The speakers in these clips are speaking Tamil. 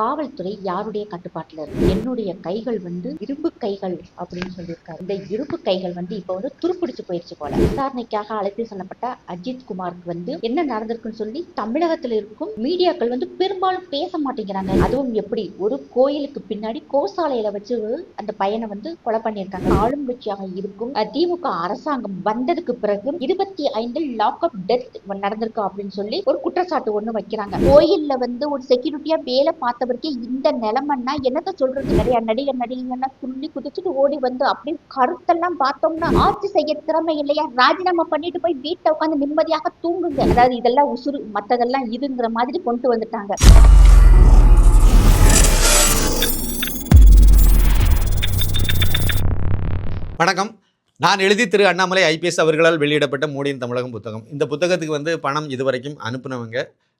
காவல்துறை யாருடைய கட்டுப்பாட்டில் இருக்கு? என்னுடைய கைகள் வந்து இரும்பு கைகள் அப்படின்னு சொல்லியிருக்காரு. இந்த இரும்பு கைகள் வந்து இப்ப வந்து துருப்பிடிச்சு போயிருச்சு போல. விசாரணைக்காக அழைத்து செல்லப்பட்ட அஜித் குமாருக்கு வந்து என்ன நடந்திருக்குன்னு சொல்லி தமிழகத்தில் இருக்கும் மீடியாக்கள் வந்து பெரும்பாலும் பேச மாட்டேங்கிறாங்க. அதுவும் எப்படி? ஒரு கோயிலுக்கு பின்னாடி கோசாலையில வச்சு அந்த பையனை வந்து கொலை பண்ணியிருக்காங்க. ஆளும் கட்சியாக இருக்கும். திமுக அரசாங்கம் வந்ததுக்கு பிறகு இருபத்தி ஐந்தில் லாக் அப் டெத் நடந்திருக்கு அப்படின்னு சொல்லி ஒரு குற்றச்சாட்டு ஒண்ணு வைக்கிறாங்க. கோயில்ல வந்து ஒரு செக்யூரிட்டியா வேலை வரைக்கும் இந்த நிலைமைன்னா என்னத்த சொல்றது? நிறைய நடிகர் நடிகைகள்லாம் துள்ளி குதிச்சுட்டு ஓடி வந்து அப்படியே கருத்தெல்லாம் பார்த்தோம்னா ஆட்சி செய்ய திறமை இல்லையா? ராஜினாமா பண்ணிட்டு போய் வீட்டை உட்காந்து நிம்மதியாக தூங்குங்க. அதாவது இதெல்லாம் உசுறு மத்ததெல்லாம் இதுங்கிற மாதிரி கொண்டு வந்துட்டாங்க. வணக்கம். நான் எழுதி திரு. அண்ணாமலை ஐபிஎஸ் அவர்களால் வெளியிடப்பட்ட மோடியின் தமிழகம் புத்தகம். இந்த புத்தகத்துக்கு வந்து பணம் இதுவரைக்கும் அனுப்புனவங்க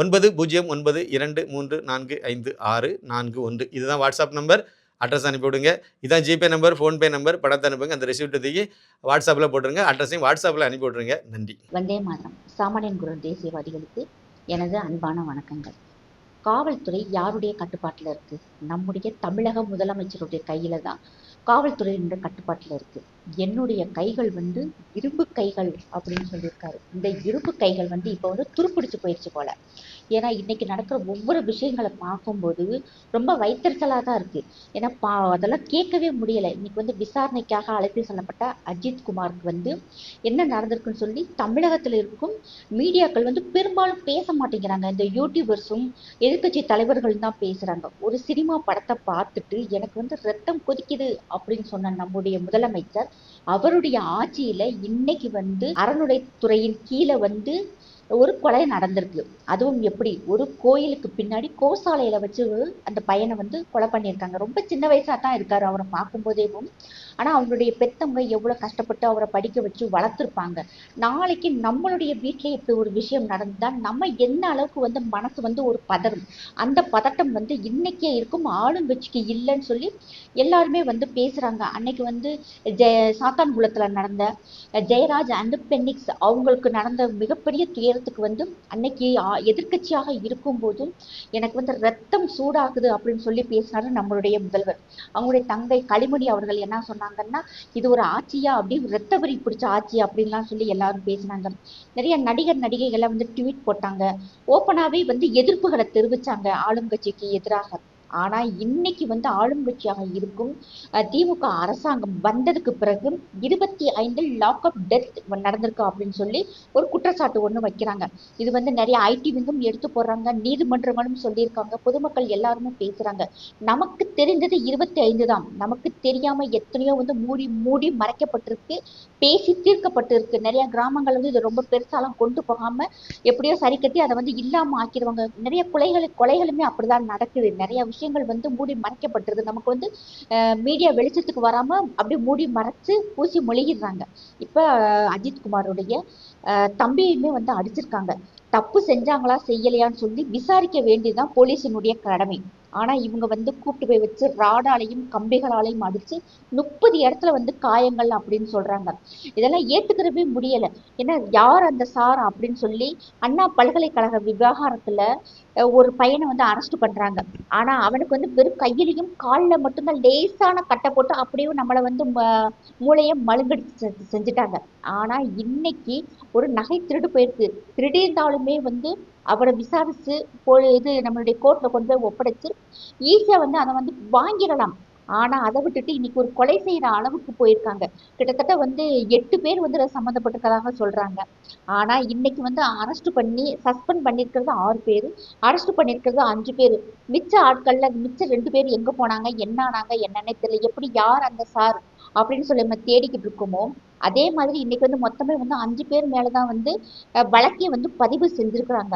ஒன்பது பூஜ்ஜியம் ஒன்பது இரண்டு மூன்று நான்கு ஐந்து ஆறு நான்கு ஒன்று. இதுதான் வாட்ஸ்அப் நம்பர். அட்ரஸ் அனுப்பிவிடுங்க இதுதான் இதான் ஜிபே நம்பர் ஃபோன்பே நம்பர். பணத்தை அனுப்புங்க. அந்த ரிசிப்ட் ஒதுக்கி வாட்ஸ்அப்பில் போட்டுருங்க. அட்ரஸையும் வாட்ஸ்அப்பில் அனுப்பி விட்ருங்க நன்றி. வந்தே மாதம். சாமானியன் குரல் தேசியவாதிகளுக்கு எனது அன்பான வணக்கங்கள். காவல்துறை யாருடைய கட்டுப்பாட்டில் இருக்குது நம்முடைய தமிழக முதலமைச்சருடைய கையில் தான் காவல்துறையினுடைய கட்டுப்பாட்டில் இருக்குது என்னுடைய கைகள் வந்து இரும்பு கைகள் அப்படின்னு சொல்லியிருக்காரு. இந்த இரும்பு கைகள் வந்து இப்போ வந்து துருப்பிடிச்சு போயிடுச்சு போல. ஏன்னா இன்னைக்கு நடக்கிற ஒவ்வொரு விஷயங்களை பார்க்கும்போது ரொம்ப வைத்தறிச்சலாக தான் இருக்கு. ஏன்னா பா அதெல்லாம் கேட்கவே முடியல. இன்னைக்கு வந்து விசாரணைக்காக அழைத்து செல்லப்பட்ட அஜித் குமாருக்கு வந்து என்ன நடந்திருக்குன்னு சொல்லி தமிழகத்தில் இருக்கும் மீடியாக்கள் வந்து பெரும்பாலும் பேச மாட்டேங்கிறாங்க. இந்த யூடியூபர்ஸும் எதிர்க்கட்சி தலைவர்கள் தான் பேசுறாங்க. ஒரு சினிமா படத்தை பார்த்துட்டு எனக்கு வந்து ரத்தம் கொதிக்குது அப்படின்னு சொன்ன நம்முடைய முதலமைச்சர் அவருடைய ஆட்சியில இன்னைக்கு வந்து அறநிலைத்துறையின் கீழே வந்து ஒரு கொலை நடந்திருக்கு. அதுவும் எப்படி? ஒரு கோயிலுக்கு பின்னாடி கோசாலையில வச்சு அந்த பையனை வந்து கொலை பண்ணியிருக்காங்க. ரொம்ப சின்ன வயசா தான் இருக்காரு. அவரை பார்க்கும்போதேவும் ஆனா அவங்களுடைய பெத்தவங்க எவ்வளவு கஷ்டப்பட்டு அவரை படிக்க வச்சு வளர்த்துருப்பாங்க. நாளைக்கு நம்மளுடைய வீட்டிலே இப்படி ஒரு விஷயம் நடந்தா நம்ம என்ன அளவுக்கு வந்து மனசு வந்து ஒரு பதறும்? அந்த பதட்டம் வந்து இன்னைக்கே இருக்கும். ஆளும் வச்சுக்கு இல்லைன்னு சொல்லி எல்லாருமே வந்து பேசுறாங்க. அன்னைக்கு வந்து ஜெய சாத்தான்குளத்தில் நடந்த ஜெயராஜ் அண்ட் பென்னிக்ஸ் அவங்களுக்கு நடந்த மிகப்பெரிய துயரத்துக்கு வந்து அன்னைக்கு எதிர்கட்சியாக எதிர்க்கட்சியாக இருக்கும் போதும் எனக்கு வந்து ரத்தம் சூடாகுது அப்படின்னு சொல்லி பேசினாரு நம்மளுடைய முதல்வர். அவங்களுடைய தங்கை களிமணி அவர்கள் என்ன சொன்னாங்க? பேசினாங்கன்னா இது ஒரு ஆட்சியா? அப்படி ரத்த வரி பிடிச்ச ஆட்சி அப்படின்லாம் சொல்லி எல்லாரும் பேசினாங்க. நிறைய நடிகர் நடிகைகள்லாம் வந்து ட்வீட் போட்டாங்க. ஓப்பனாவே வந்து எதிர்ப்புகளை தெரிவிச்சாங்க. ஆளுங்கட்சிக்கு எதிராக. ஆனா இன்னைக்கு வந்து ஆளுங்கட்சியாக இருக்கும் திமுக அரசாங்கம் வந்ததுக்கு பிறகு இருபத்தி ஐந்தில் லாக் அப் டெத் நடந்திருக்கு அப்படின்னு சொல்லி ஒரு குற்றச்சாட்டு ஒண்ணு வைக்கிறாங்க. இது வந்து நிறைய ஐடி விங்கும் எடுத்து போடுறாங்க நீதிமன்றங்களும் சொல்லியிருக்காங்க பொதுமக்கள் எல்லாருமே பேசுறாங்க. நமக்கு தெரிந்தது இருபத்தி ஐந்து தான். நமக்கு தெரியாம எத்தனையோ வந்து மூடி மூடி மறைக்கப்பட்டிருக்கு பேசி தீர்க்கப்பட்டிருக்கு. நிறைய கிராமங்கள் வந்து இது ரொம்ப பெருசாலாம் கொண்டு போகாம எப்படியோ சரி கட்டி அதை வந்து இல்லாம ஆக்கிடுவாங்க. நிறைய கொலைகள் கொலைகளுமே அப்படிதான் நடக்குது. நிறைய விஷயம் விஷயங்கள் வந்து மூடி மறைக்கப்பட்டிருக்கு நமக்கு வந்து மீடியா வெளிச்சத்துக்கு வராம அப்படியே மூடி மறைச்சு பூசி மொழிகிறாங்க இப்ப அஹ், அஜித் குமாருடைய தம்பியுமே வந்து அடிச்சிருக்காங்க. தப்பு செஞ்சாங்களா செய்யலையான்னு சொல்லி விசாரிக்க வேண்டியதுதான் போலீஸினுடைய கடமை. ஆனா இவங்க வந்து கூப்பிட்டு போய் வச்சு ராடாலையும் கம்பிகளாலையும் அடிச்சு முப்பது இடத்துல வந்து காயங்கள் அப்படின்னு சொல்றாங்க. இதெல்லாம் ஏத்துக்கிறவே முடியல. ஏன்னா யார் அந்த சார் அப்படின்னு சொல்லி அண்ணா பல்கலைக்கழக விவகாரத்துல ஒரு பையனை வந்து அரெஸ்ட் பண்றாங்க. ஆனா அவனுக்கு வந்து வெறும் கையிலையும் காலில் மட்டும்தான் லேசான கட்டை போட்டு அப்படியே நம்மளை வந்து மூளையை மழுங்கடிச்சு செஞ்சுட்டாங்க. ஆனா இன்னைக்கு ஒரு நகை திருடு போயிருக்கு. திருடியிருந்தாலுமே வந்து அவரை விசாரிச்சு போ இது நம்மளுடைய கோர்ட்டில் கொண்டு போய் ஒப்படைச்சு ஈஸியா வந்து அதை வந்து வாங்கிடலாம். ஆனா அதை விட்டுட்டு இன்னைக்கு ஒரு கொலை செய்யற அளவுக்கு போயிருக்காங்க. கிட்டத்தட்ட வந்து எட்டு பேர் வந்து சம்மந்தப்பட்டிருக்கதாக சொல்றாங்க. ஆனா இன்னைக்கு வந்து அரெஸ்ட் பண்ணி சஸ்பெண்ட் பண்ணியிருக்கிறது ஆறு பேர் அரெஸ்ட் பண்ணியிருக்கிறது அஞ்சு பேர். மிச்ச ஆட்கள்ல மிச்ச ரெண்டு பேர் எங்க போனாங்க என்ன ஆனாங்க என்னன்னே தெரியல. எப்படி யார் அந்த சார் அப்படின்னு சொல்லி நம்ம தேடிக்கிட்டு இருக்கோமோ அதே மாதிரி இன்னைக்கு வந்து மொத்தமே வந்து அஞ்சு பேர் மேலதான் வந்து அஹ், வழக்கே வந்து பதிவு செஞ்சிருக்கிறாங்க.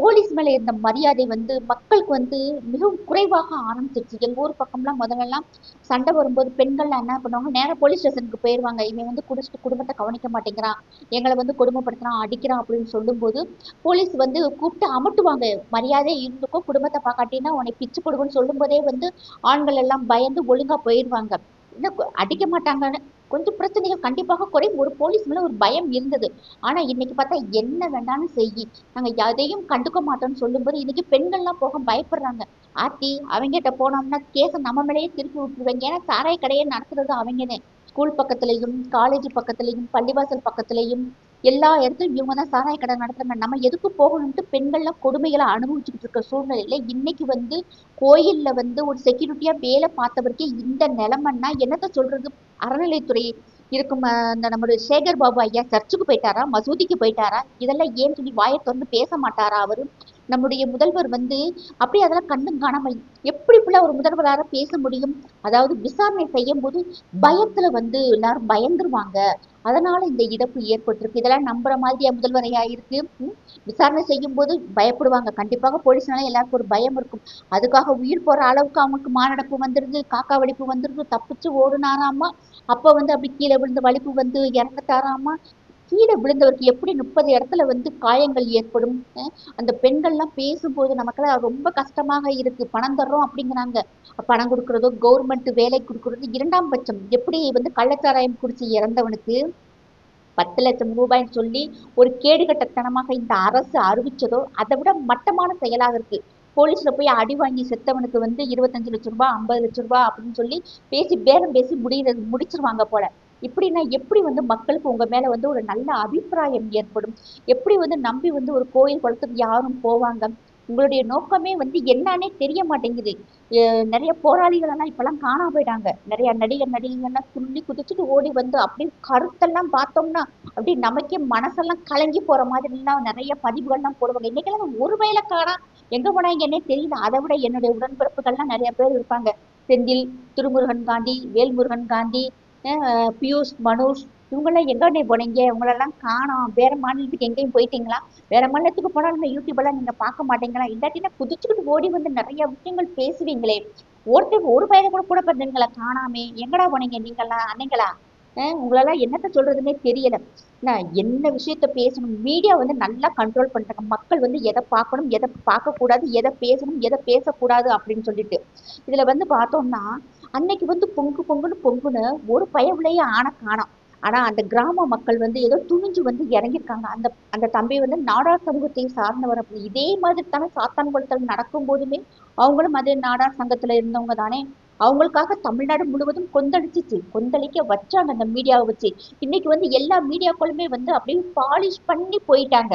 போலீஸ் மேல இருந்த மரியாதை வந்து மக்களுக்கு வந்து மிகவும் குறைவாக ஆரம்பிச்சிருச்சு. எங்க ஊர் பக்கம்லாம் முதல்ல எல்லாம் சண்டை வரும்போது பெண்கள்லாம் என்ன பண்ணுவாங்க? நேரம் போலீஸ் ஸ்டேஷனுக்கு போயிருவாங்க. இவன் வந்து குடிச்சிட்டு குடும்பத்தை கவனிக்க மாட்டேங்கிறான். எங்களை வந்து கொடுமைப்படுத்துறான் அடிக்கிறான் அப்படின்னு சொல்லும்போது போலீஸ் வந்து கூப்பிட்டு அமட்டுவாங்க. மரியாதை இருந்துக்கும் குடும்பத்தை பார்க்காட்டினா உன்னை பிச்சு கொடுக்குன்னு சொல்லும்போதே வந்து ஆண்கள் எல்லாம் பயந்து ஒழுங்கா போயிடுவாங்க இன்னும் அடிக்க மாட்டாங்கன்னு கொஞ்சம் பிரச்சனைகள் கண்டிப்பாக குறையும். ஒரு போலீஸ் மேலே ஒரு பயம் இருந்தது. ஆனா இன்னைக்கு பார்த்தா என்ன வேண்டாம்னு செய்யி. நாங்க எதையும் கண்டுக்க மாட்டோம்னு சொல்லும்போது இன்னைக்கு பெண்கள்லாம் போக பயப்படுறாங்க. ஆத்தி அவங்ககிட்ட போனோம்னா கேஸை நம்ம மேலேயே திருப்பி விட்டுருவாங்க. ஏன்னா சாராய கடையை நடத்துறது அவங்கதான். ஸ்கூல் பக்கத்துலயும் காலேஜ் பக்கத்துலயும் பள்ளிவாசல் பக்கத்துலயும் எல்லா இடத்துலையும் இவங்க தான் சாராய கடை நடத்துறாங்க நம்ம எதுக்கு போகணும்ட்டு பெண்கள்லாம் கொடுமைகளை அனுபவிச்சுக்கிட்டு இருக்க சூழ்நிலையில இன்னைக்கு வந்து கோயில்ல வந்து ஒரு செக்யூரிட்டியா வேலை பார்த்தவருக்கே இந்த நிலைமைன்னா என்னத்த சொல்றது? அறநிலைத்துறை இருக்கும் அந்த நம்மளுடைய சேகர் பாபு ஐயா சர்ச்சுக்கு போயிட்டாரா? மசூதிக்கு போயிட்டாரா? இதெல்லாம் ஏன் சொல்லி வாயை திறந்து பேச மாட்டாரா அவரு? நம்முடைய முதல்வர் வந்து அப்படியே அதெல்லாம் கண்ணும் காணாமல் எப்படி இப்படிலாம் ஒரு முதல்வரால பேச முடியும்? அதாவது விசாரணை செய்யும் போது பயத்துல வந்து எல்லாரும் பயந்துருவாங்க. அதனால இந்த இழப்பு ஏற்பட்டிருக்கு. இதெல்லாம் நம்புற மாதிரியா முதல்வரையா இருக்கு? விசாரணை செய்யும் போது பயப்படுவாங்க. கண்டிப்பாக போலீஸ்னால எல்லாருக்கும் ஒரு பயம் இருக்கும். அதுக்காக உயிர் போற அளவுக்கு அவங்களுக்கு மானடப்பு வந்துருது காக்கா வலிப்பு வந்துருது தப்பிச்சு ஓடுனாராமா? அப்ப வந்து அப்படி கீழே விழுந்து வலிப்பு வந்து இறந்துட்டாராமா? கீழே விழுந்தவருக்கு எப்படி முப்பது இடத்துல வந்து காயங்கள் ஏற்படும்? அந்த பெண்கள்லாம் பேசும்போது நமக்கெல்லாம் ரொம்ப கஷ்டமாக இருக்கு. பணம் தர்றோம் அப்படிங்கிறாங்க. பணம் கொடுக்கறதோ கவர்மெண்ட் வேலை கொடுக்கறதோ இரண்டாம் பட்சம் எப்படி வந்து கள்ளச்சாராயம் குடிச்சு இறந்தவனுக்கு பத்து லட்சம் ரூபாய்ன்னு சொல்லி ஒரு கேடுகட்டத்தனமாக இந்த அரசு அறிவிச்சதோ அதை விட மட்டமான செயலாக இருக்கு. போலீஸ்ல போய் அடி வாங்கி செத்தவனுக்கு வந்து இருபத்தஞ்சு லட்சம் ரூபாய் ஐம்பது லட்சம் ரூபாய் அப்படின்னு சொல்லி பேசி பேரம் பேசி முடிகிறது முடிச்சிருவாங்க போல. இப்படின்னா எப்படி வந்து மக்களுக்கு உங்க மேல வந்து ஒரு நல்ல அபிப்பிராயம் ஏற்படும்? எப்படி வந்து நம்பி வந்து ஒரு கோயில் குளத்துக்கு யாரும் போவாங்க? உங்களுடைய நோக்கமே வந்து என்னன்னே தெரிய மாட்டேங்குது. நிறைய போராளிகள் எல்லாம் இப்பெல்லாம் காணாம போயிட்டாங்க. நிறைய நடிகர் நடிகைகள்லாம் துள்ளி குதிச்சுட்டு ஓடி வந்து அப்படியே கருத்தெல்லாம் பார்த்தோம்னா அப்படியே நமக்கே மனசெல்லாம் கலங்கி போற மாதிரி எல்லாம் நிறைய பதிவுகள்லாம் போடுவாங்க. இன்னைக்கெல்லாம் ஒரு வயல காணா எங்க போனாங்கன்னே தெரியல. அதை விட என்னுடைய உடன்பிறப்புகள்லாம் நிறைய பேர் இருப்பாங்க. செந்தில் திருமுருகன் காந்தி வேல்முருகன் காந்தி பியூஷ் மனோஜ் இவங்கெல்லாம் எங்கன்னே போனீங்க? இவங்களெல்லாம் காணோம். வேற மாநிலத்துக்கு எங்கேயும் போயிட்டீங்களா? வேற மாநிலத்துக்கு போனாலும் நம்ம யூடியூப் எல்லாம் நீங்க பார்க்க மாட்டீங்களா? இல்லாட்டினா குதிச்சுக்கிட்டு ஓடி வந்து நிறைய விஷயங்கள் பேசுவீங்களே. ஒருத்தர் ஒரு பையனை கூட கூட பிறந்தீங்களா காணாமே. எங்கடா போனீங்க நீங்களா அன்னைங்களா? அஹ் உங்களெல்லாம் என்னத்த சொல்றதுன்னே தெரியல. நான் என்ன விஷயத்த பேசணும்? மீடியா வந்து நல்லா கண்ட்ரோல் பண்றாங்க. மக்கள் வந்து எதை பார்க்கணும் எதை பார்க்க கூடாது எதை பேசணும் எதை பேசக்கூடாது அப்படின்னு சொல்லிட்டு. இதுல வந்து பார்த்தோம்னா அன்னைக்கு வந்து பொங்கு பொங்குன்னு பொங்குன்னு ஒரு பயவுலையே ஆன காணாம். ஆனா அந்த கிராம மக்கள் வந்து ஏதோ துணிஞ்சு வந்து இறங்கியிருக்காங்க. அந்த அந்த தம்பி வந்து நாடார் சமூகத்தை சார்ந்தவர் அப்படி இதே மாதிரி தானே சாத்தான் குளத்தில் நடக்கும் போதுமே அவங்களும் அதே நாடார் சங்கத்துல இருந்தவங்க தானே. அவங்களுக்காக தமிழ்நாடு முழுவதும் கொந்தளிச்சிச்சு. கொந்தளிக்க வச்சாங்க அந்த மீடியாவை வச்சு. இன்னைக்கு வந்து எல்லா மீடியாக்களுமே வந்து அப்படியே பாலிஷ் பண்ணி போயிட்டாங்க.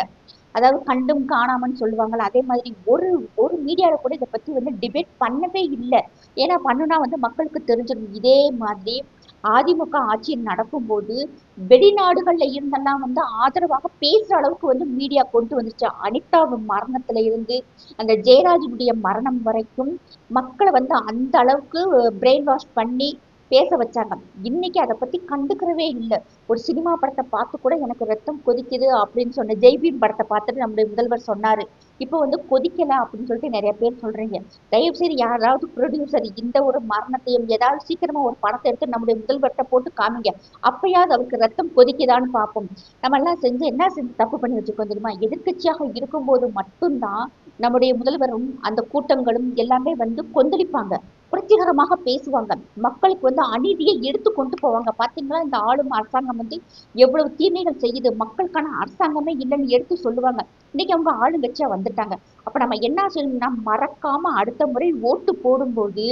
அதாவது கண்டும் காணாமன்னு சொல்லுவாங்கல்ல அதே மாதிரி ஒரு ஒரு மீடியாவில் கூட இதை பத்தி வந்து டிபேட் பண்ணவே இல்லை. ஏன்னா பண்ணுனா வந்து மக்களுக்கு தெரிஞ்சிடும். இதே மாதிரி அதிமுக ஆட்சி நடக்கும்போது வெளிநாடுகள்ல இருந்தெல்லாம் வந்து ஆதரவாக பேசுற அளவுக்கு வந்து மீடியா கொண்டு வந்துச்சு. அனிதாவின் மரணத்துல இருந்து அந்த ஜெயராஜனுடைய மரணம் வரைக்கும் மக்களை வந்து அந்த அளவுக்கு பிரெயின் வாஷ் பண்ணி பேச வச்சாங்க. இன்னைக்கு அதை பத்தி கண்டுக்கிறவே இல்லை. ஒரு சினிமா படத்தை பார்த்து கூட எனக்கு ரத்தம் கொதிக்குது அப்படின்னு சொன்ன ஜெய்பீம் படத்தை பார்த்துட்டு நம்முடைய முதல்வர் சொன்னாரு. இப்போ வந்து கொதிக்கல அப்படின்னு சொல்லிட்டு நிறைய பேர் சொல்றீங்க. தயவு செய்து யாராவது ப்ரொடியூசர் இந்த ஒரு மரணத்தையும் ஏதாவது சீக்கிரமா ஒரு படத்தை எடுத்து நம்முடைய முதல்வர்கிட்ட போட்டு காமிங்க. அப்பயாவது அவருக்கு ரத்தம் கொதிக்குதான்னு பார்ப்போம். நம்ம எல்லாம் செஞ்சு என்ன செஞ்சு தப்பு பண்ணி வச்சுக்கோம் தெரியுமா? எதிர்க்கட்சியாக இருக்கும்போது மட்டும்தான் நம்முடைய முதல்வரும் அந்த கூட்டங்களும் எல்லாமே வந்து கொந்தளிப்பாங்க. புரட்சிகரமாக பேசுவாங்க. மக்களுக்கு வந்து அநீதியை எடுத்து கொண்டு போவாங்க. பாத்தீங்களா? இந்த ஆளும் அரசாங்கம் வந்து எவ்வளவு தீமைகள் செய்யுது. மக்களுக்கான அரசாங்கமே இல்லைன்னு எடுத்து சொல்லுவாங்க. இன்னைக்கு அவங்க ஆளுங்கட்சியா வந்துட்டாங்க. அப்ப நம்ம என்ன சொல்லணும்னா மறக்காம அடுத்த முறை ஓட்டு போடும்போது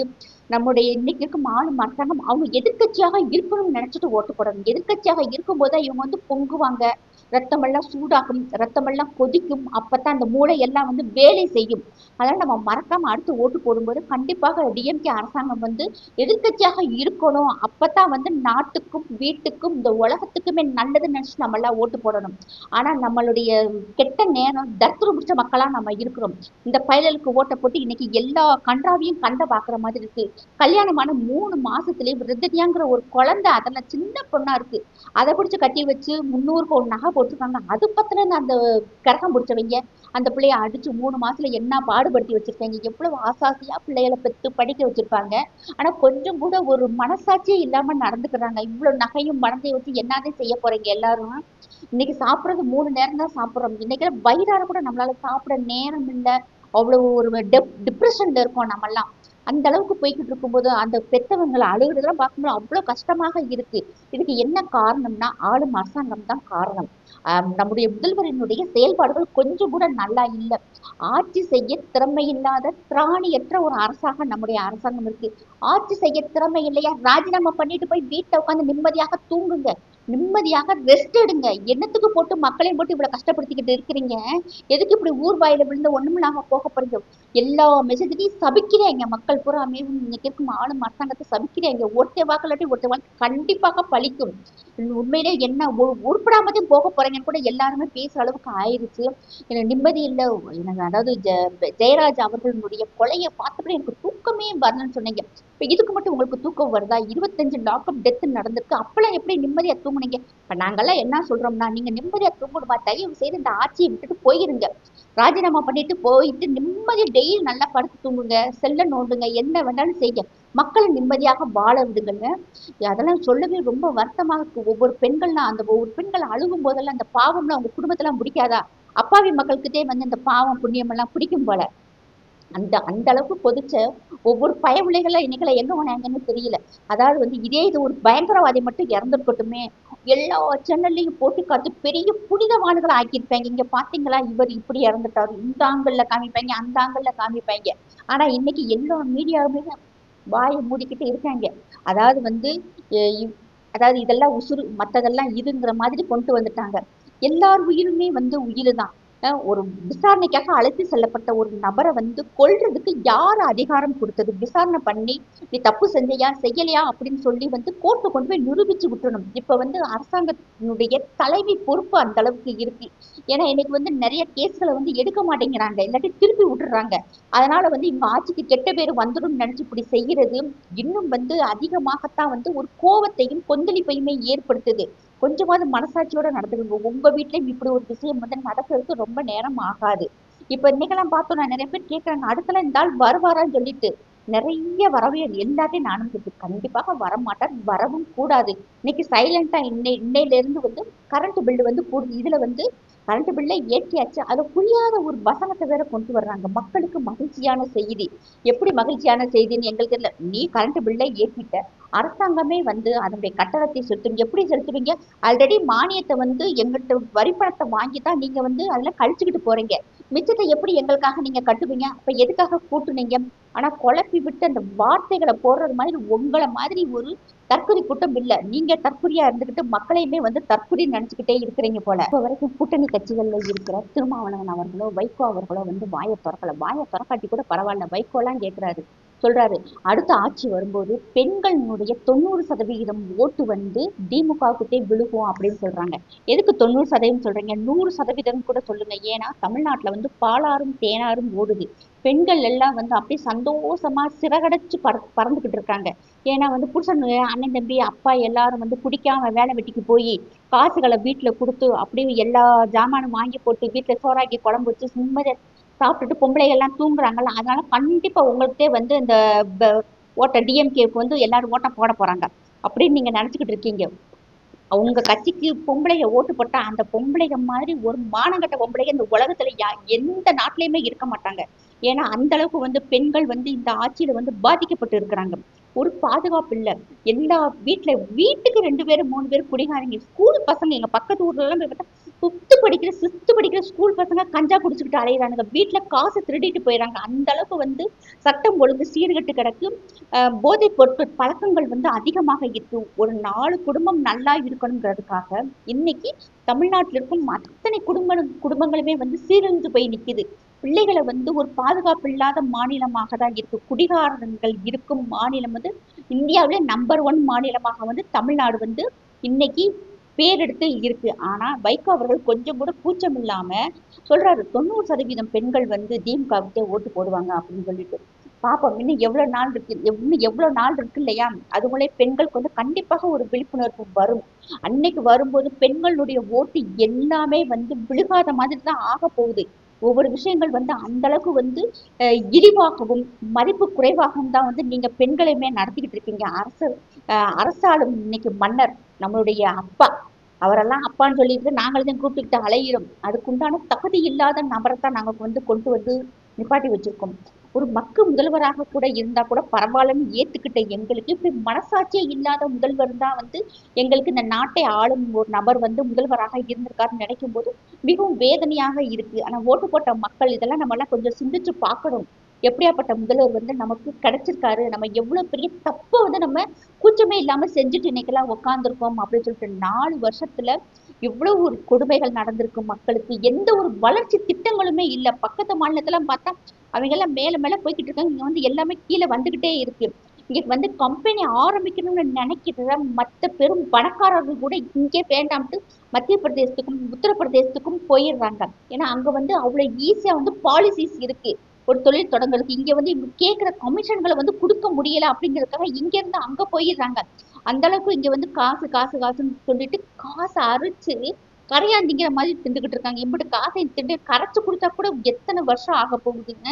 நம்முடைய இன்னைக்கு இருக்கும் ஆளும் அரசாங்கம் அவங்க எதிர்க்கட்சியாக இருக்கணும்னு நினைச்சிட்டு ஓட்டு போடணும். எதிர்க்கட்சியாக இருக்கும்போது இவங்க வந்து பொங்குவாங்க. ரத்தமெல்லாம் சூடாகும் ரத்தமெல்லாம் கொதிக்கும். அப்பத்தான் அந்த மூளை எல்லாம் வந்து வேலை செய்யும். அதனால நம்ம மறக்காம அடுத்து ஓட்டு போடும்போது கண்டிப்பாக டிஎம்கே அரசாங்கம் வந்து எதிர்கட்சியாக இருக்கணும். அப்பதான் வந்து நாட்டுக்கும் வீட்டுக்கும் இந்த உலகத்துக்குமே நல்லதுன்னு நினைச்சு நம்ம எல்லாம் ஓட்டு போடணும். ஆனா நம்மளுடைய கெட்ட நேரம் தர்த்தரு பிடிச்ச மக்களா நம்ம இருக்கிறோம். இந்த பயலுக்கு ஓட்டை போட்டு இன்னைக்கு எல்லா கன்றாவையும் கண்ட பாக்குற மாதிரி இருக்கு. கல்யாணமான மூணு மாசத்துலயே விருதனியாங்கிற ஒரு குழந்தை அதெல்லாம் சின்ன பொண்ணா இருக்கு. அதை பிடிச்சு கட்டி வச்சு முன்னூறுக்கு ஒரு நகை போட்டிருக்காங்க. அது பத்தின அந்த கரகம் பிடிச்சவங்க அந்த பிள்ளைய அடிச்சு மூணு மாசத்துல என்ன பாடுபடுத்தி வச்சிருக்காங்க எவ்வளவு ஆசாசியா பிள்ளைகளை பெற்று படிக்க வச்சிருப்பாங்க. ஆனா கொஞ்சம் கூட ஒரு மனசாட்சியே இல்லாம நடந்துக்கிறாங்க. இவ்வளவு நகையும் மனதையும் வச்சு என்னதான் செய்ய போறீங்க எல்லாரும்? இன்னைக்கு சாப்பிடுறது மூணு நேரம் தான் சாப்பிடுறோம். இன்னைக்கு வயிறார கூட நம்மளால சாப்பிட நேரம் இல்லை. அவ்வளவு ஒரு டிப்ரெஷன்ல இருக்கோம் நம்மெல்லாம். அந்த அளவுக்கு போய்கிட்டு இருக்கும்போது அந்த பெத்தவங்களை அழுகுறதெல்லாம் பார்க்கும்போது அவ்வளவு கஷ்டமாக இருக்கு. இதுக்கு என்ன காரணம்னா ஆளும் அரசாங்கம் தான் காரணம். நம்முடைய முதல்வரினுடைய செயல்பாடுகள் கொஞ்சம் கூட நல்லா இல்லை. ஆட்சி செய்ய திறமை இல்லாத திராணியற்ற ஒரு அரசாக நம்முடைய அரசாங்கம் இருக்கு. ஆட்சி செய்ய திறமை இல்லையா? ராஜினாமா பண்ணிட்டு போய் வீட்டை உட்காந்து நிம்மதியாக தூங்குங்க. நிம்மதியாக ரெஸ்ட் எடுங்க. என்னத்துக்கு போட்டு மக்களையும் போட்டு இவ்வளவு கஷ்டப்படுத்திக்கிட்டு இருக்கிறீங்க? எதுக்கு இப்படி ஊர் வாயில விழுந்து நாங்க போக போறீங்க? எல்லா மெசேஜையும் சபிக்கிறீங்க மக்கள் பூராமே. இன்னைக்கு இருக்கும் ஆளும் அரசாங்கத்தை சபிக்கிறீங்க ஒருத்த வாக்கிலாட்டி ஒருத்த வாக்கு கண்டிப்பாக பழிக்கும். உண்மையிலே என்ன உருப்படாமதையும் போக போறீங்கன்னு கூட எல்லாருமே பேசுற அளவுக்கு ஆயிருச்சு. எனக்கு நிம்மதி இல்லை. எனக்கு அதாவது ஜெயராஜ் அவர்களுடைய கொலையை பார்த்தபடி எனக்கு தூக்கமே வரலன்னு சொன்னீங்க. இப்போ இதுக்கு மட்டும் உங்களுக்கு தூக்கம் வருதா? இருபத்தஞ்சு லாக்அப் டெத் நடந்திருக்கு. அப்பெல்லாம் எப்படி நிம்மதியா தூங்குனீங்க? இப்போ நாங்கெல்லாம் என்ன சொல்றோம்னா நீங்க நிம்மதியா தூங்கணுமா? தயவு செய்து இந்த ஆட்சியை விட்டுட்டு போயிருங்க. ராஜினாமா பண்ணிட்டு போயிட்டு நிம்மதியாக டெய்லி நல்லா படுத்து தூங்குங்க. செல்ல நோண்டுங்க. என்ன வேணாலும் செய்யுங்க மக்களை நிம்மதியாக வாழ விடுங்கன்னு. அதெல்லாம் சொல்லவே ரொம்ப வருத்தமாக இருக்கு. ஒவ்வொரு பெண்கள்லாம் அந்த ஒவ்வொரு பெண்கள் அழுகும் போதெல்லாம் அந்த பாவம்லாம் அவங்க குடும்பத்தெல்லாம் பிடிக்காதா அப்பாவி மக்கள்கிட்டே வந்து இந்த பாவம் புண்ணியம் எல்லாம் பிடிக்கும் போல. அந்த அந்த அளவுக்கு கொதிச்ச ஒவ்வொரு பயவிள்ளைகள்லாம் இன்னைக்குல எங்க போனாங்கன்னு தெரியல. அதாவது வந்து இதே இது ஒரு பயங்கரவாதி மட்டும் இறந்துருக்கட்டுமே. எல்லா சேனல்லையும் போட்டு காத்து பெரிய புனிதவான்களை ஆக்கியிருப்பாங்க. இங்க பாத்தீங்களா? இவர் இப்படி இறந்துட்டாரு. இந்த ஆங்கிள் காமிப்பாங்க அந்த ஆங்கிள் காமிப்பாங்க. ஆனா இன்னைக்கு எல்லா மீடியாவுமே வாயை மூடிக்கிட்டு இருக்காங்க. அதாவது வந்து அதாவது இதெல்லாம் உசுறு மற்றதெல்லாம் இதுங்கிற மாதிரி கொண்டு வந்துட்டாங்க. எல்லார் உயிருமே வந்து உயிர் தான் ஒரு விசாரணைக்காக அழைத்து செல்லப்பட்ட ஒரு நபரை வந்து கொல்றதுக்கு யார் அதிகாரம் கொடுத்தது? விசாரணை பண்ணி நீ தப்பு செஞ்சையா? செய்யலையா? அப்படின்னு சொல்லி வந்து கோர்ட்டு கொண்டு போய் நிரூபிச்சு விட்டுறணும். இப்ப வந்து அரசாங்கத்தினுடைய தலைமை பொறுப்பு அந்த அளவுக்கு இருக்கு. ஏன்னா இன்னைக்கு வந்து நிறைய கேஸ்களை வந்து எடுக்க மாட்டேங்கிறாங்க. இல்லாட்டி திருப்பி விட்டுறாங்க. அதனால வந்து இவங்க ஆட்சிக்கு கெட்ட பேர் வந்துடும் நினைச்சு இப்படி செய்யறது இன்னும் வந்து அதிகமாகத்தான் வந்து ஒரு கோவத்தையும் கொந்தளிப்பையுமே ஏற்படுத்துது. கொஞ்சமாவது மனசாட்சியோட நடந்துக்கோங்க. உங்க வீட்லயும் இப்படி ஒரு விஷயம் வந்து நடக்கிறதுக்கு ரொம்ப நேரம் ஆகாது. இப்ப இன்னைக்கெல்லாம் நான் நிறைய பேர் கேட்கறாங்க அடுத்தலாம் இந்த ஆள் வருவாரான்னு சொல்லிட்டு. நிறைய வரவே எல்லாத்தையும் நானும் கேட்டு கண்டிப்பாக வரமாட்டார் வரவும் கூடாது. இன்னைக்கு சைலண்டா இன்னை இன்னையில இருந்து வந்து கரண்ட் பில்லு வந்து கூடுது இதுல வந்து கரண்ட் பில்லை ஏற்றியாச்சு அதை புரியாத ஒரு வசனத்தை வேற கொண்டு வர்றாங்க. மக்களுக்கு மகிழ்ச்சியான செய்தி. எப்படி மகிழ்ச்சியான செய்தின்னு எங்களுக்கு இல்லை நீ கரண்ட் பில்லை ஏற்றிட்ட அரசாங்கமே வந்து அதனுடைய கட்டணத்தை செலுத்தும் எப்படி செலுத்துவீங்க ஆல்ரெடி மானியத்தை வந்து எங்கிட்ட வரி பணத்தை வாங்கி தான் நீங்க வந்து அதில் கழிச்சுக்கிட்டு போறீங்க. மிச்சத்தை எப்படி எங்களுக்காக நீங்க கட்டுவீங்க? அப்ப எதுக்காக கூட்டுனீங்க? ஆனா குழப்பி விட்டு அந்த வார்த்தைகளை போடுறது மாதிரி உங்களை மாதிரி ஒரு தற்கொலை கூட்டம் இல்ல. நீங்க தற்கொலையா இருந்துகிட்டு மக்களையுமே வந்து தற்கொலை நினைச்சுக்கிட்டே இருக்கிறீங்க போல. இப்ப வரைக்கும் கூட்டணி கட்சிகள்ல இருக்கிற திருமாவளவன் அவர்களோ வைகோ அவர்களோ வந்து வாயை திறக்கல. வாயை திறக்காட்டி கூட பரவாயில்ல. வைகோ எல்லாம் கேட்கிறாரு சொல்றாரு. அடுத்த ஆட்சி வரும்போது பெண்களினுடைய தொண்ணூறு சதவிகிதம் ஓட்டு வந்து திமுகவுக்கிட்டே விழுகும் அப்படின்னு சொல்றாங்க. எதுக்கு தொண்ணூறு சதவீதம் சொல்றீங்க? நூறு சதவீதம் கூட சொல்லுங்க. ஏன்னா தமிழ்நாட்டுல வந்து பாலாறும் தேனாரும் ஓடுது. பெண்கள் எல்லாம் வந்து அப்படியே சந்தோஷமா சிறகடைச்சு பற பறந்துகிட்டு இருக்காங்க. ஏன்னா வந்து புருஷன் அண்ணன் தம்பி அப்பா எல்லாரும் வந்து குடிக்காம வேலை வெட்டிக்கு போய் காசுகளை வீட்டுல கொடுத்து அப்படியே எல்லா ஜாமானும் வாங்கி போட்டு வீட்டுல சோறாக்கி குழம்பு வச்சு நிம்மதியா சாப்பிட்டுட்டு பொம்பளை எல்லாம் தூங்குறாங்கல்ல அதனால கண்டிப்பா உங்களுக்கே வந்து இந்த ஓட்ட டிஎம்கேக்கு வந்து எல்லாரும் ஓட்டம் போட போறாங்க. அப்படின்னு நீங்க நினைச்சுக்கிட்டு இருக்கீங்க. உங்க கட்சிக்கு பொம்பளைங்க ஓட்டு போட்டா அந்த பொம்பளைங்க மாதிரி ஒரு மானங்கட்ட பொம்பளைங்க இந்த உலகத்துல யா- எந்த நாட்டிலயுமே இருக்க மாட்டாங்க. ஏன்னா அந்த அளவுக்கு வந்து பெண்கள் வந்து இந்த ஆட்சியில வந்து பாதிக்கப்பட்டு இருக்கிறாங்க. ஒரு பாதுகாப்பு இல்ல. எல்லா வீட்டுல வீட்டுக்கு ரெண்டு பேரும் மூணு பேரும் குடிகாரங்க ஸ்கூல் பசங்க எங்க பக்கத்து ஊர்ல எல்லாம் பார்த்தா ஃபிஃப்த்து படிக்கிற சிக்ஸ்த்து படிக்கிற ஸ்கூல் பசங்க கஞ்சா குடிச்சுக்கிட்டு அலையிறானுங்க. வீட்டில் காசு திருடிட்டு போயிடறாங்க அந்த அளவுக்கு வந்து சட்டம் ஒழுங்கு சீர்கெட்டு கிடக்கு. போதை போதைப் பொருட்கள் பழக்கங்கள் வந்து அதிகமாக இருக்கு. ஒரு நாலு குடும்பம் நல்லா இருக்கணுங்கிறதுக்காக இன்னைக்கு தமிழ்நாட்டில் இருக்கும் அத்தனை குடும்ப குடும்பங்களுமே வந்து சீரழிந்து போய் நிற்கிது பிள்ளைகளை வந்து ஒரு பாதுகாப்பு இல்லாத மாநிலமாக தான் இருக்கு. குடிகாரங்கள் இருக்கும் மாநிலம் வந்து இந்தியாவிலே நம்பர் ஒன் மாநிலமாக வந்து தமிழ்நாடு வந்து இன்னைக்கு பேரெடுத்து இருக்கு. ஆனா வைகோ அவர்கள் கொஞ்சம் கூட கூச்சம் இல்லாம சொல்றாரு தொண்ணூறு சதவீதம் பெண்கள் வந்து திமுகவுக்கே ஓட்டு போடுவாங்க அப்படின்னு சொல்லிட்டு. பாப்போம் இன்னும் எவ்வளவு நாள் இருக்கு இன்னும் எவ்வளவு நாள் இருக்கு இல்லையா? அதுங்களே பெண்களுக்கு வந்து கண்டிப்பாக ஒரு விழிப்புணர்வு வரும். அன்னைக்கு வரும்போது பெண்களுடைய ஓட்டு எல்லாமே வந்து விழுகாத மாதிரி தான் ஆக போகுது. ஒவ்வொரு விஷயங்கள் வந்து அந்த அளவுக்கு வந்து அஹ், இழிவாகவும் மதிப்பு குறைவாகவும் தான் வந்து நீங்க பெண்களையுமே நடத்திக்கிட்டு இருக்கீங்க. அரசு அஹ், இன்னைக்கு மன்னர் நம்மளுடைய அப்பா. அவரெல்லாம் அப்பான்னு சொல்லிட்டு நாங்கள் தான் கூப்பிட்டுக்கிட்டு அலையிறோம். அதுக்குண்டான தகுதி இல்லாத நபரை தான் நாங்கள் வந்து கொண்டு வந்து நிப்பாட்டி வச்சிருக்கோம். ஒரு மக்கு முதல்வராக கூட இருந்தா கூட பரவாயில்லன்னு ஏத்துக்கிட்ட எங்களுக்கு இப்படி மனசாட்சியே இல்லாத முதல்வர் தான் வந்து எங்களுக்கு இந்த நாட்டை ஆளும் ஒரு நபர் வந்து முதல்வராக இருந்திருக்காருன்னு நினைக்கும் போது மிகவும் வேதனையாக இருக்கு. ஆனா ஓட்டு போட்ட மக்கள் இதெல்லாம் நம்ம எல்லாம் கொஞ்சம் சிந்திச்சு பார்க்கணும். எப்படியாப்பட்ட முதல்வர் வந்து நமக்கு கிடைச்சிருக்காரு நம்ம எவ்வளவு பெரிய தப்பை வந்து நம்ம கூச்சமே இல்லாம செஞ்சுட்டு இன்னைக்கெல்லாம் உட்காந்துருக்கோம் அப்படின்னு சொல்லிட்டு நாலு வருஷத்துல இவ்வளவு ஒரு கொடுமைகள் நடந்திருக்கு மக்களுக்கு. எந்த ஒரு வளர்ச்சி திட்டங்களுமே இல்ல. பக்கத்து மாநிலத்தெல்லாம் பார்த்தா அவங்க எல்லாம் மேல மேல போய்கிட்டு இருக்காங்க. இங்க வந்து எல்லாமே கீழே வந்துகிட்டே இருக்கு. இங்க வந்து கம்பெனி ஆரம்பிக்கணும்னு நினைக்கிறத மத்த பெரும் பணக்காரர்கள் கூட இங்கே வேண்டாம்ட்டு மத்திய பிரதேசத்துக்கும் உத்தரப்பிரதேசத்துக்கும் போயிடுறாங்க. ஏன்னா அங்க வந்து அவ்வளவு ஈஸியா வந்து பாலிசிஸ் இருக்கு. ஒரு தொழில் தொடங்குறதுக்கு இங்க வந்து இவங்க கமிஷன்களை வந்து கொடுக்க முடியல அப்படிங்கறதுக்காக இங்க இருந்து அங்க போயிடுறாங்க. அந்த அளவுக்கு இங்க வந்து காசு காசு காசுன்னு சொல்லிட்டு காசை அரைச்சு கரையாந்திங்கிற மாதிரி திண்டுகிட்டு இருக்காங்க. இப்படி காசை திண்டு கரைச்சு கொடுத்தா கூட எத்தனை வருஷம் ஆக போகுதுங்க?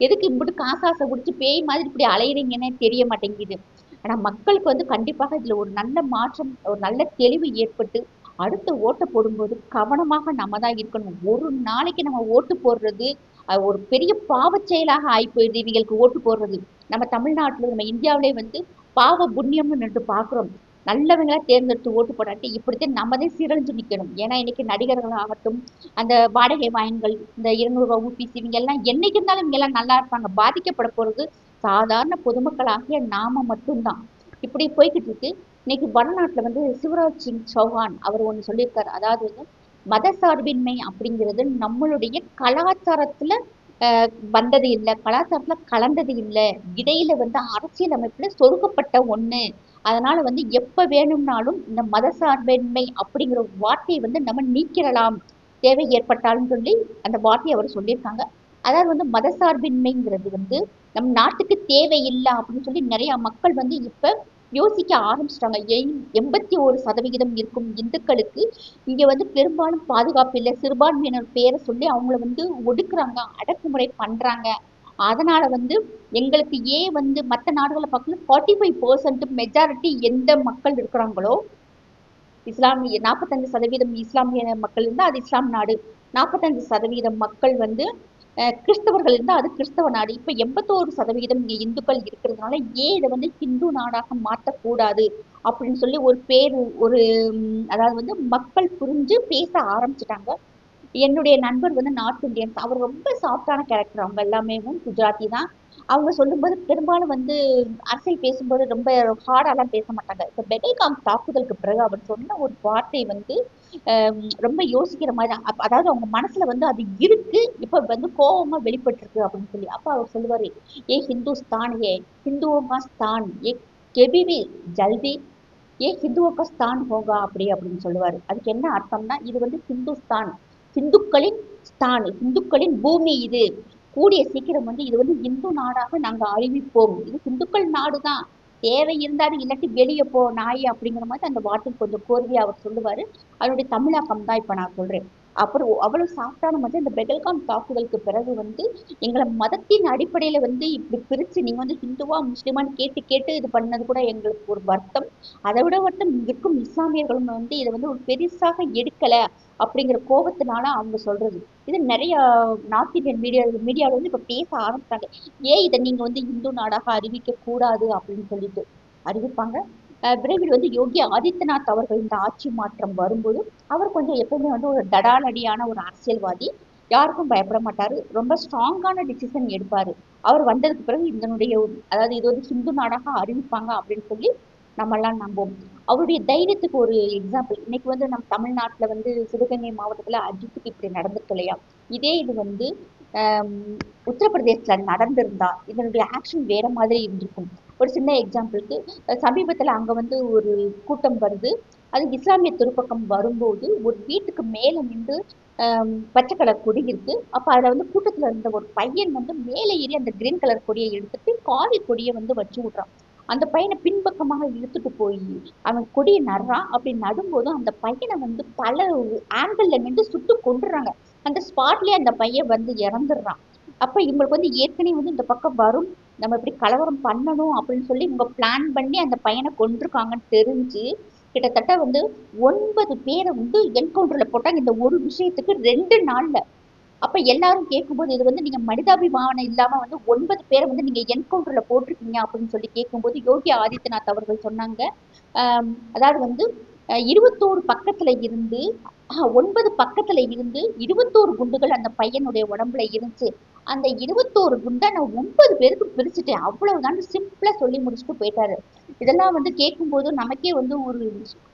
எதுக்கு இம்பிட்டு காசாசை குடிச்சு பேய் மாதிரி இப்படி அலையுறீங்கன்னே தெரிய மாட்டேங்குது. ஆனா மக்களுக்கு வந்து கண்டிப்பாக இதுல ஒரு நல்ல மாற்றம் ஒரு நல்ல தெளிவு ஏற்பட்டு அடுத்த ஓட்டை போடும்போது கவனமாக நம்ம தான் இருக்கணும். ஒரு நாளைக்கு நம்ம ஓட்டு போடுறது ஒரு பெரிய பாவச் செயலாக ஆகி போயிடுது இவங்களுக்கு ஓட்டு போடுறது. நம்ம தமிழ்நாட்டுல நம்ம இந்தியாவிலே வந்து பாவ புண்ணியம்னு நின்று பாக்குறோம். நல்லவங்களா தேர்ந்தெடுத்து ஓட்டு போடாட்டி இப்படித்தான் நம்மதே சீரழிஞ்சு நிக்கணும். ஏன்னா இன்னைக்கு நடிகர்கள் ஆகட்டும் அந்த வாடகை வாயின்கள் இந்த இருநூறு ஊபிசி இவங்க எல்லாம் என்னைக்கு இருந்தாலும் இவங்க எல்லாம் நல்லா இருப்பாங்க. பாதிக்கப்பட போறது சாதாரண பொதுமக்களாகிய நாம மட்டும்தான். இப்படி போய்கிட்டு இருக்கு. இன்னைக்கு வடநாட்டில் வந்து சிவராஜ் சிங் சௌஹான் அவர் ஒண்ணு சொல்லியிருக்காரு. அதாவது வந்து மத சார்பின்மை அப்படிங்கிறது நம்மளுடைய கலாச்சாரத்துல வந்தது இல்லை. கலாச்சாரத்துல கலந்தது இல்லை. இடையில வந்து அரசியல் அமைப்புல சொருகப்பட்ட ஒண்ணு. அதனால வந்து எப்ப வேணும்னாலும் இந்த மத சார்பின்மை அப்படிங்கிற வார்த்தையை வந்து நம்ம நீக்கிடலாம். தேவை ஏற்பட்டாலும் சொல்லி அந்த வார்த்தையை அவர் சொல்லியிருக்காங்க. அதாவது வந்து மத சார்பின்மைங்கிறது வந்து நம் நாட்டுக்கு தேவையில்லை அப்படின்னு சொல்லி நிறைய மக்கள் வந்து இப்ப யோசிக்க ஆரம்பிச்சிட்டாங்க. எண்பத்தி ஒரு சதவிகிதம் இருக்கும் இந்துக்களுக்கு இங்க வந்து பெரும்பாலும் பாதுகாப்பு இல்லை. சிறுபான்மையினர் பேரை சொல்லி அவங்கள வந்து ஒடுக்குறாங்க அடக்குமுறை பண்றாங்க. அதனால வந்து எங்களுக்கு ஏன் வந்து மற்ற நாடுகளை பார்க்கணும் ஃபார்ட்டி ஃபைவ் பர்சன்ட் மெஜாரிட்டி எந்த மக்கள் இருக்கிறாங்களோ இஸ்லாமிய நாற்பத்தஞ்சு சதவீதம் இஸ்லாமிய மக்கள் இருந்தால் அது இஸ்லாம் நாடு. நாற்பத்தஞ்சு சதவீதம் மக்கள் வந்து கிறிஸ்தவர்கள் இருந்தால் அது கிறிஸ்தவ நாடு. இப்போ எண்பத்தோரு சதவீதம் இங்கே இந்துக்கள் இருக்கிறதுனால ஏன் இதை வந்து ஹிந்து நாடாக மாற்றக்கூடாது அப்படின்னு சொல்லி ஒரு பேர் ஒரு அதாவது வந்து மக்கள் புரிஞ்சு பேச ஆரம்பிச்சிட்டாங்க. என்னுடைய நண்பர் வந்து நார்த் இந்தியன்ஸ். அவர் ரொம்ப சாஃப்டான கேரக்டர் அவங்க எல்லாமே குஜராத்தி தான். அவங்க சொல்லும்போது பெரும்பாலும் வந்து அரசியல் பேசும்போது ரொம்ப ஹார்டாலாம் பேச மாட்டாங்க. இப்போ பெடல்காம் தாக்குதலுக்கு பிறகு அவர் சொன்ன ஒரு வார்த்தை வந்து ரொம்ப யோசிக்கிற மாதிரி தான். அதாவது அவங்க மனசுல வந்து அது இருக்கு இப்போ வந்து கோபமா வெளிப்பட்டிருக்கு அப்படின்னு சொல்லி. அப்ப அவர் சொல்லுவாரு ஏ ஹிந்துஸ்தான் ஏ ஹிந்துவகாஸ்தான் ஏ கெபிவி ஜல்தி ஏ ஹிந்துவோகா ஸ்தான் ஹோகா அப்படி அப்படின்னு சொல்லுவாரு. அதுக்கு என்ன அர்த்தம்னா இது வந்து ஹிந்துஸ்தான் ஹிந்துக்களின் ஸ்தான் இந்துக்களின் பூமி இது. கூடிய சீக்கிரம் வந்து இது வந்து இந்து நாடாக நாங்க அறிவிப்போம் இது இந்துக்கள் நாடுதான். தேவை இருந்தாலும் இல்லாட்டி வெளியே போ நாய் அப்படிங்கிற மாதிரி அந்த வார்த்தை கொஞ்சம் கோர்வையா அவர் சொல்லுவாரு. அவருடைய தமிழாக்கம் தான் இப்போ நான் சொல்றேன். அப்புறம் அவ்வளவு சாஃப்டான மாதிரி இந்த பெகல்காம் தாக்குதலுக்கு பிறகு வந்து எங்களை மதத்தின் அடிப்படையில வந்து இப்படி பிரிச்சு நீங்க வந்து ஹிந்துவா முஸ்லிமான்னு கேட்டு கேட்டு இது பண்ணது கூட எங்களுக்கு ஒரு வருத்தம். அதை விட வருத்தம் இருக்கும் இஸ்லாமியர்களும் வந்து இதை வந்து ஒரு பெருசாக எடுக்கல. அப்படிங்கிற கோபத்தினால அவங்க சொல்றது. இது நிறைய நார்த் இந்தியன் மீடியா மீடியாவில் வந்து இப்போ பேச ஆரம்பித்தாங்க ஏன் இதை நீங்க வந்து இந்து நாடாக அறிவிக்க கூடாது அப்படின்னு சொல்லிட்டு அறிவிப்பாங்க. விரைவில் வந்து யோகி ஆதித்யநாத் அவர்கள் இந்த ஆட்சி மாற்றம் வரும்போது அவர் கொஞ்சம் எப்பவுமே வந்து ஒரு தடாலடியான ஒரு அரசியல்வாதி. யாருக்கும் பயப்பட மாட்டாரு. ரொம்ப ஸ்ட்ராங்கான டிசிஷன் எடுப்பாரு. அவர் வந்ததுக்கு பிறகு இதனுடைய அதாவது இது வந்து ஹிந்து நாடாக அறிவிப்பாங்க அப்படின்னு சொல்லி நம்ம எல்லாம் நம்புவோம். அவருடைய தைரியத்துக்கு ஒரு எக்ஸாம்பிள் இன்னைக்கு வந்து நம்ம தமிழ்நாட்டுல வந்து சிவகங்கை மாவட்டத்துல அஜித்துக்கு இப்படி நடந்திருக்கு இல்லையா? இதே இது வந்து ஆஹ் உத்தரப்பிரதேசத்துல நடந்திருந்தா இதனுடைய ஆக்ஷன் வேற மாதிரி இருந்திருக்கும். ஒரு சின்ன எக்ஸாம்பிளுக்கு சமீபத்துல அங்க வந்து ஒரு கூட்டம் வருது. அது இஸ்லாமிய திருப்பக்கம் வரும்போது ஒரு வீட்டுக்கு மேல நின்று பச்சை கலர் கொடி இருக்கு. அப்போ அதுல வந்து கூட்டத்துல இருந்த ஒரு பையன் வந்து மேலே ஏறி அந்த கிரீன் கலர் கொடியை எடுத்துட்டு காவி கொடியை வந்து வச்சு விடுறான். அந்த பையனை பின்பக்கமாக இழுத்துட்டு போய் அவன் கொடியை நடுறான் அப்படி நடும்போது அந்த பையனை வந்து பல ஆங்கிள் நின்று சுட்டு கொண்டுறாங்க அந்த ஸ்பாட்லயே அந்த பையன் வந்து இறந்துடுறான். அப்ப இவங்களுக்கு வந்து ஏற்கனவே வந்து இந்த பக்கம் வரும். நம்ம இப்படி கலவரம் பண்ணணும் அப்படின்னு சொல்லி இவங்க பிளான் பண்ணி அந்த பையனை கொண்டிருக்காங்கன்னு தெரிஞ்சு கிட்டத்தட்ட வந்து ஒன்பது பேரை வந்து என்கவுண்டர்ல போட்டாங்க. இந்த ஒரு விஷயத்துக்கு ரெண்டு நாள்ல. அப்ப எல்லாரும் கேட்கும்போது இது வந்து நீங்க மனிதாபிமானம் இல்லாம வந்து ஒன்பது பேரை வந்து நீங்க என்கவுண்டர்ல போட்டிருக்கீங்க அப்படின்னு சொல்லி கேட்கும்போது யோகி ஆதித்யநாத் அவர்கள் சொன்னாங்க. அதாவது வந்து இருபத்தோரு பக்கத்துல இருந்து ஒன்பது பக்கத்துல இருந்து இருபத்தோரு குண்டுகள் அந்த பையனுடைய உடம்புல இருந்துச்சு. அந்த இருபத்தோரு குண்டை நான் ஒன்பது பேருக்கு பிரிச்சுட்டேன் அவ்வளவுதான் சிம்பிளா சொல்லி முடிச்சுட்டு போயிட்டாரு. இதெல்லாம் வந்து கேட்கும்போது நமக்கே வந்து ஒரு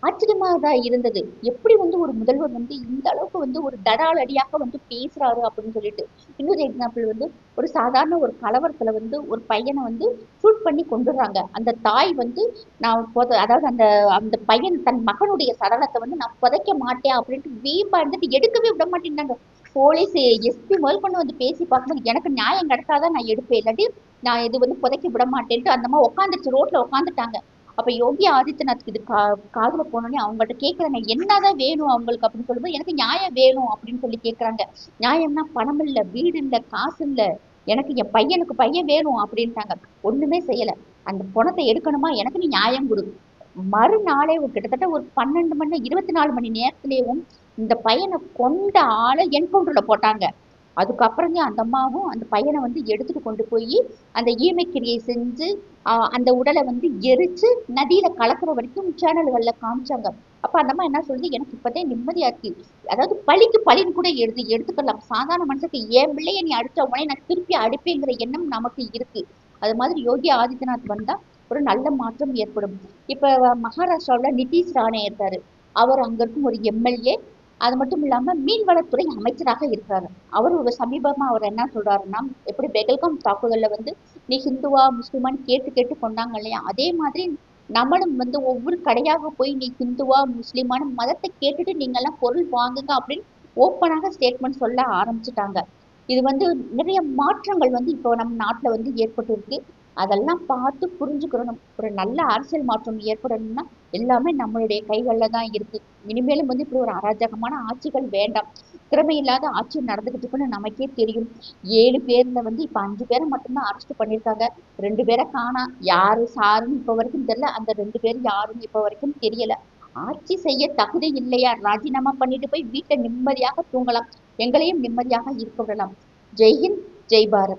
ஆச்சரியமாக தான் இருந்தது. எப்படி வந்து ஒரு முதல்வர் வந்து இந்த அளவுக்கு வந்து ஒரு தடால் அடியாக வந்து பேசுறாரு அப்படின்னு சொல்லிட்டு. இன்னொரு எக்ஸாம்பிள் வந்து ஒரு சாதாரண ஒரு கலவரத்துல வந்து ஒரு பையனை வந்து ஷூட் பண்ணி கொண்டுடுறாங்க. அந்த தாய் வந்து நான் புத அதாவது அந்த அந்த பையன் தன் மகனுடைய சடலத்தை வந்து நான் புதைக்க மாட்டேன் அப்படின்ட்டு வீம்பா இருந்துட்டு எடுக்கவே விட மாட்டேங்கிறாங்க போலீஸ் எஸ்பி முதல் கொண்டு வந்து பேசி பார்க்கும்போது எனக்கு நியாயம் கிடைச்சாதான் நான் எடுப்பேன். இல்லாட்டி நான் இது வந்து புதைக்க விட மாட்டேன்ட்டு அந்த மாதிரி உட்காந்துருச்சு ரோட்ல உட்காந்துட்டாங்க அப்ப யோகி ஆதித்யநாத்க்கு இது கா காதுல போனோடனே அவங்கள்ட்ட கேட்கறாங்க என்னதான் வேணும் அவங்களுக்கு? அப்படின்னு சொல்லும்போது எனக்கு நியாயம் வேணும் அப்படின்னு சொல்லி கேட்கறாங்க நியாயம்னா பணம் இல்ல வீடு இல்ல காசு இல்ல. எனக்கு என் பையனுக்கு பையன் வேணும் அப்படின்ட்டாங்க. ஒண்ணுமே செய்யல. அந்த பணத்தை எடுக்கணுமா? எனக்கு நீ நியாயம் கொடு. மறுநாளே ஒரு கிட்டத்தட்ட ஒரு பன்னெண்டு மணி இருபத்தி நாலு மணி நேரத்திலேயும் இந்த பையனை கொண்ட ஆளை என்கவுண்டர்ல போட்டாங்க. அதுக்கப்புறம் தான் அந்த அம்மாவும் அந்த பையனை வந்து எடுத்துட்டு கொண்டு போய் அந்த ஈமைக்கிரியை செஞ்சு அந்த உடலை வந்து எரிச்சு நதியில கலக்குற வரைக்கும் சேனல்கள்ல காமிச்சாங்க. அப்ப அந்த அம்மா என்ன சொல்லுது? எனக்கு இப்பதான் நிம்மதியா இருக்கு அதாவது பழிக்கு பழின்னு கூட எடுத்து எடுத்துக்கலாம். சாதாரண மனுஷனுக்கு ஏன் பிள்ளைய நீ அடிச்ச உடனே நான் திருப்பி அடிப்பேங்கிற எண்ணம் நமக்கு இருக்கு. அது மாதிரி யோகி ஆதித்யநாத் வந்தா ஒரு நல்ல மாற்றம் ஏற்படும். இப்ப மகாராஷ்டிராவில் நிதிஷ் ராணே இருக்காரு. அவர் அங்க இருக்கும் ஒரு எம்எல்ஏ. அது மட்டும் இல்லாம மீன்வளத்துறை அமைச்சராக இருக்கிறார் அவர் ஒரு சமீபமா அவர் என்ன சொல்றாருன்னா எப்படி பெகல்காம் தாக்குதலில் வந்து நீ ஹிந்துவா முஸ்லிமான்னு கேட்டு கேட்டு கொண்டாங்க இல்லையா? அதே மாதிரி நம்மளும் வந்து ஒவ்வொரு கடையாக போய் நீ ஹிந்துவா முஸ்லிமான மதத்தை கேட்டுட்டு நீங்க எல்லாம் பொருள் வாங்குங்க அப்படின்னு ஓப்பனாக ஸ்டேட்மெண்ட் சொல்ல ஆரம்பிச்சிட்டாங்க. இது வந்து நிறைய மாற்றங்கள் வந்து இப்போ நம்ம நாட்டுல வந்து ஏற்பட்டு இருக்கு அதெல்லாம் பார்த்து புரிஞ்சுக்கிறணும் ஒரு நல்ல அரசியல் மாற்றம் ஏற்படணும்னா எல்லாமே நம்மளுடைய கைகள்ல தான் இருக்கு. இனிமேலும் வந்து இப்படி ஒரு அராஜகமான ஆட்சிகள் வேண்டாம். திறமை இல்லாத ஆட்சி நடந்துகிட்டு இருக்குன்னு நமக்கே தெரியும். ஏழு பேர்ல வந்து இப்ப அஞ்சு பேரை மட்டும்தான் அரெஸ்ட் பண்ணியிருக்காங்க. ரெண்டு பேரை காணா. யாரு சாருன்னு இப்ப வரைக்கும் தெரியல. அந்த ரெண்டு பேர் யாருன்னு இப்ப வரைக்கும் தெரியல. ஆட்சி செய்ய தகுதி இல்லையா? ராஜினாமா பண்ணிட்டு போய் வீட்டை நிம்மதியாக தூங்கலாம். எங்களையும் நிம்மதியாக இருக்க விடலாம். ஜெய்ஹிந்த் ஜெய் பாரத்.